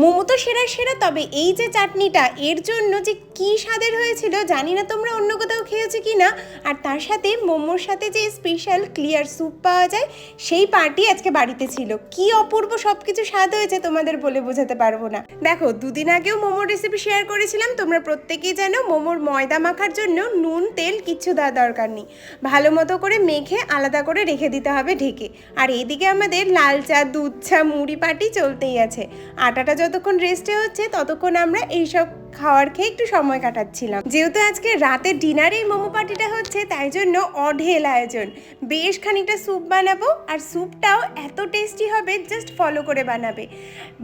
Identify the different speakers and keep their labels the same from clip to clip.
Speaker 1: মোমো তো সেরা সেরা, তবে এই যে চাটনিটা, এর জন্য যে কি স্বাদের হয়েছিল জানি না তোমরা অন্য কোথাও খেয়েছো কি না। আর তার সাথে মোমোর সাথে যে স্পেশাল ক্লিয়ার স্যুপ পাওয়া যায়, সেই পার্টি আজকে বাড়িতে ছিল। কি অপূর্ব সব কিছু স্বাদ হয়েছে তোমাদের বলে বোঝাতে পারব না। দেখো, দুদিন আগেও মোমোর রেসিপি শেয়ার করেছিলাম, তোমরা প্রত্যেকেই জানো মোমোর ময়দা মাখার জন্য নুন, তেল কিচ্ছু দেওয়া দরকার নেই। ভালো মতো করে মেখে আলাদা করে রেখে দিতে হবে ঢেকে। আর এদিকে আমাদের লাল চা, দুধ চা, মুড়ি পাটি চলতেই আছে। আটাটা যতক্ষণ রেস্টে হচ্ছে ততক্ষণ আমরা এইসব খাওয়ার খেয়ে একটু সময় কাটাচ্ছিলাম। যেহেতু আজকে রাতে ডিনারে মোমো পার্টিটা হচ্ছে, তাই জন্য অঢেল আয়োজন। বেশ খানিকটা স্যুপ বানাবো, আর স্যুপটাও এত টেস্টি হবে জাস্ট ফলো করে বানাবে।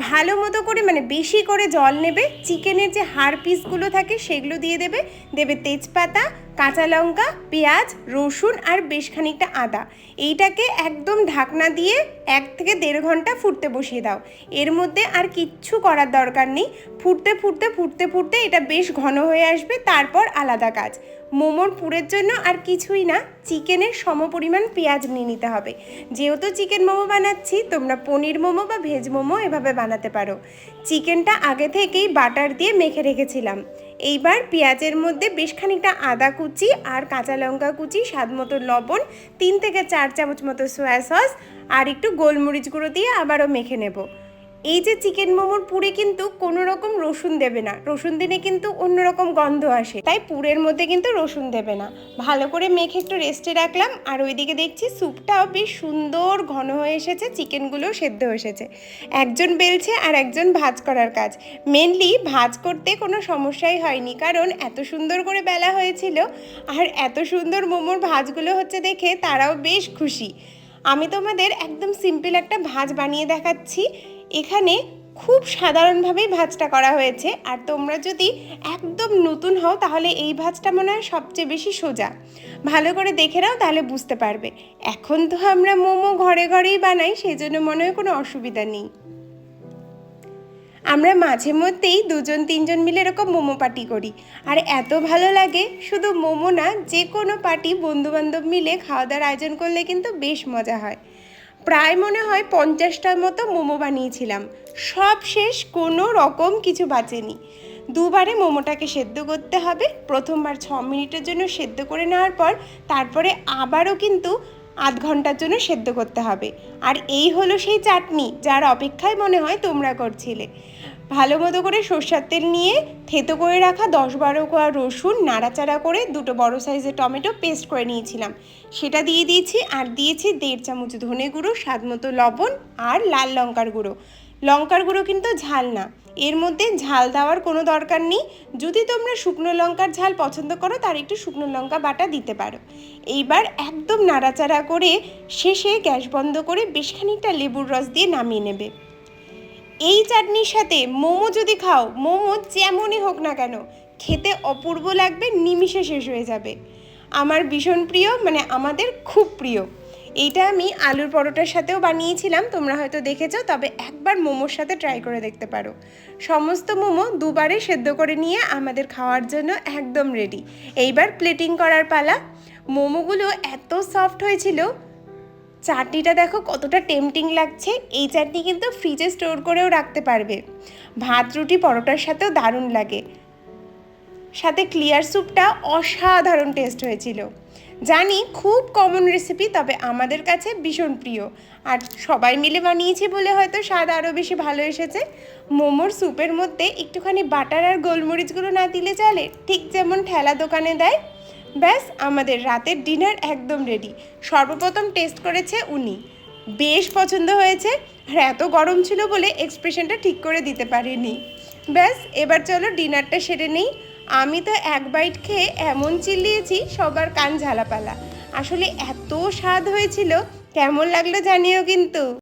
Speaker 1: ভালো মতো করে মানে বেশি করে জল নেবে চিকেনের যে হাড় পিসগুলো থাকে, সেগুলো দিয়ে দেবে। দেবে তেজপাতা, কাঁচা লঙ্কা, পেঁয়াজ, রসুন, আর বেশ খানিকটা আদা। এইটাকে একদম ঢাকনা দিয়ে এক থেকে দেড় ঘণ্টা ফুটতে বসিয়ে দাও। এর মধ্যে আর কিচ্ছু করার দরকার নেই। ফুটতে ফুটতে ফুটতে ফুটতে ফুটতে এটা বেশ ঘন হয়ে আসবে, তারপর আলাদা কাজ। মোমোর পুরের জন্য আর কিছুই না, চিকেনের সমপরিমাণ পেঁয়াজ নিয়ে নিতে হবে। যেহেতু চিকেন মোমো বানাচ্ছি, তোমরা পনির মোমো বা ভেজ মোমো এভাবে বানাতে পারো। চিকেনটা আগে থেকেই বাটার দিয়ে মেখে রেখেছিলাম। এইবার পেঁয়াজের মধ্যে বেশ খানিকটা আদা কুচি আর কাঁচা লঙ্কা কুচি, স্বাদ মতো লবণ, তিন থেকে চার চামচ মতো সয়া সস আর একটু গোলমরিচ গুঁড়ো দিয়ে আবারও মেখে নেব। এই যে চিকেন মোমোর পুরে কিন্তু কোনো রকম রসুন দেবে না। রসুন দিলে কিন্তু অন্যরকম গন্ধ আসে। তাই পুরের মধ্যে কিন্তু রসুন দেবে না। ভালো করে মেখে একটু রেস্টে রাখলাম। আর ওইদিকে দেখছি স্যুপটাও বেশ সুন্দর ঘন হয়ে এসেছে চিকেনগুলো সেদ্ধ এসেছে। একজন বেলছে আর একজন ভাজ করার কাজ। মেনলি ভাজ করতে কোনো সমস্যাই হয়নি, কারণ এত সুন্দর করে বেলা হয়েছিল আর এত সুন্দর মোমোর ভাজগুলো হচ্ছে দেখে তারাও বেশ খুশি। আমি তোমাদের একদম সিম্পল একটা ভাজ বানিয়ে দেখাচ্ছি। এখানে খুব সাধারণভাবেই ভাজটা করা হয়েছে। আর তোমরা যদি একদম নতুন হও, তাহলে এই ভাজটা মনে হয় সবচেয়ে বেশি সোজা। ভালো করে দেখে নাও, তাহলে বুঝতে পারবে। এখন তো আমরা মোমো ঘরে ঘরেই বানাই সেই জন্য মনে হয় কোনো অসুবিধা নেই। আমরা মাঝে মধ্যেই দুজন, তিনজন মিলে এরকম মোমো পার্টি করি। আর এত ভালো লাগে, শুধু মোমো না যে কোনো পার্টি বন্ধুবান্ধব মিলে খাওয়া দাওয়ার আয়োজন করলে কিন্তু বেশ মজা হয়। প্রায় মনে হয় পঞ্চাশটার মতো মোমো বানিয়েছিলাম। সব শেষ কোনো রকম কিছু বাঁচেনি। দুবারে মোমোটাকে সেদ্ধ করতে হবে। প্রথমবার ছ মিনিটের জন্য সেদ্ধ করে নেওয়ার পর তারপরে আবারও কিন্তু আধ ঘণ্টার জন্য সেদ্ধ করতে হবে। আর এই হলো সেই চাটনি যার অপেক্ষায় মনে হয় তোমরা করছিলে। ভালো মতো করে সর্ষার তেল নিয়ে থেতো করে রাখা দশ বারো কোয়া রসুন নাড়াচাড়া করে দুটো বড় সাইজের টমেটো পেস্ট করে নিয়েছিলাম। সেটা দিয়ে দিয়েছি আর দিয়েছি দেড় চামচ ধনে গুঁড়ো, স্বাদ মতো লবণ আর লাল লঙ্কার গুঁড়ো। লঙ্কার গুঁড়ো কিন্তু ঝাল না। এর মধ্যে ঝাল দেওয়ার কোনো দরকার নেই। যদি তোমরা শুকনো লঙ্কার ঝাল পছন্দ করো, তার একটু শুকনো লঙ্কা বাটা দিতে পারো। এইবার একদম নাড়াচাড়া করে শেষে গ্যাস বন্ধ করে বেশ খানিকটা লেবুর রস দিয়ে নামিয়ে নেবে। এই চাটনির সাথে মোমো যদি খাও, মোমো যেমনই হোক না কেন, খেতে অপূর্ব লাগবে, নিমিষে শেষ হয়ে যাবে। আমার ভীষণ প্রিয় মানে আমাদের খুব প্রিয়। এইটা আমি আলুর পরোটার সাথেও বানিয়েছিলাম, তোমরা হয়তো দেখেছ, তবে একবার মোমোর সাথে ট্রাই করে দেখতে পারো। সমস্ত মোমো দুবারে সেদ্ধ করে নিয়ে আমাদের খাওয়ার জন্য একদম রেডি এইবার প্লেটিং করার পালা। মোমোগুলো এত সফট হয়েছিল চাটনিটা দেখো কতটা টেমটিং লাগছে। এই চাটনি কিন্তু ফ্রিজে স্টোর করেও রাখতে পারবে। ভাত, রুটি, পরোটার সাথেও দারুণ লাগে। সাথে ক্লিয়ার স্যুপটা অসাধারণ টেস্ট হয়েছিল। জানি খুব কমন রেসিপি তবে আমাদের কাছে ভীষণ প্রিয়। আর সবাই মিলে বানিয়েছি বলে হয়তো স্বাদ আরও বেশি ভালো এসেছে। মোমোর স্যুপের মধ্যে একটুখানি বাটার আর গোলমরিচগুলো না দিলে চলে, ঠিক যেমন ঠেলা দোকানে দেয় ব্যাস, আমাদের রাতের ডিনার একদম রেডি সর্বপ্রথম টেস্ট করেছে উনি। বেশ পছন্দ হয়েছে, আর এত গরম ছিল বলে এক্সপ্রেশনটা ঠিক করে দিতে পারিনি। ব্যাস, এবার চলো ডিনারটা সেরে নেই। আমি তো এক বাইট খেয়ে এমন চিল্লিয়েছি, সবার কান ঝালাপালা। আসলে এত স্বাদ হয়েছিল, কেমন লাগল জানিও কিন্তু।